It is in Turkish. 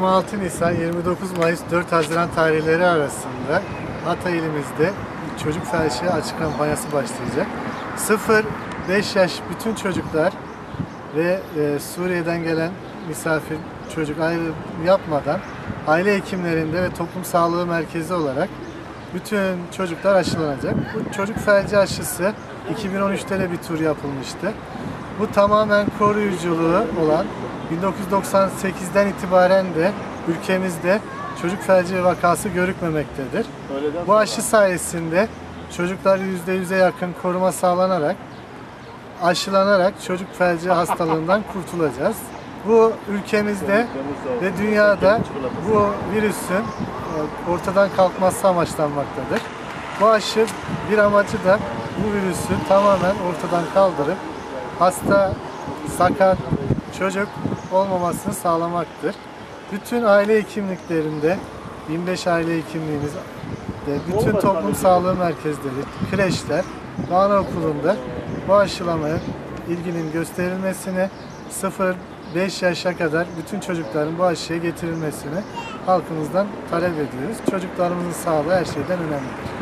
26 Nisan 29 Mayıs 4 Haziran tarihleri arasında Hatay ilimizde çocuk felçli açık kampanyası başlayacak. 0-5 yaş bütün çocuklar ve e, Suriye'den gelen misafir çocuk ayrım yapmadan aile hekimlerinde ve toplum sağlığı merkezi olarak bütün çocuklar aşılanacak. Bu çocuk felci aşısı 2013'te de bir tur yapılmıştı. Bu tamamen koruyuculuğu olan 1998'den itibaren de ülkemizde çocuk felci vakası görükmemektedir. Bu aşı sayesinde çocuklar %100'e yakın koruma sağlanarak aşılanarak çocuk felci hastalığından kurtulacağız. Bu ülkemizde ve dünyada bu virüsün e, ortadan kalkması amaçlanmaktadır. Bu aşı bir amacı da bu virüsü tamamen ortadan kaldırıp hasta, sakat, çocuk olmamasını sağlamaktır. Bütün aile hekimliklerinde 25 aile hekimliğimiz bütün toplum sağlığı merkezleri, kreşler ve anaokulunda bu aşılamaya ilginin gösterilmesini 0-5 yaşa kadar bütün çocukların bu aşıya getirilmesini halkımızdan talep ediyoruz. Çocuklarımızın sağlığı her şeyden önemlidir.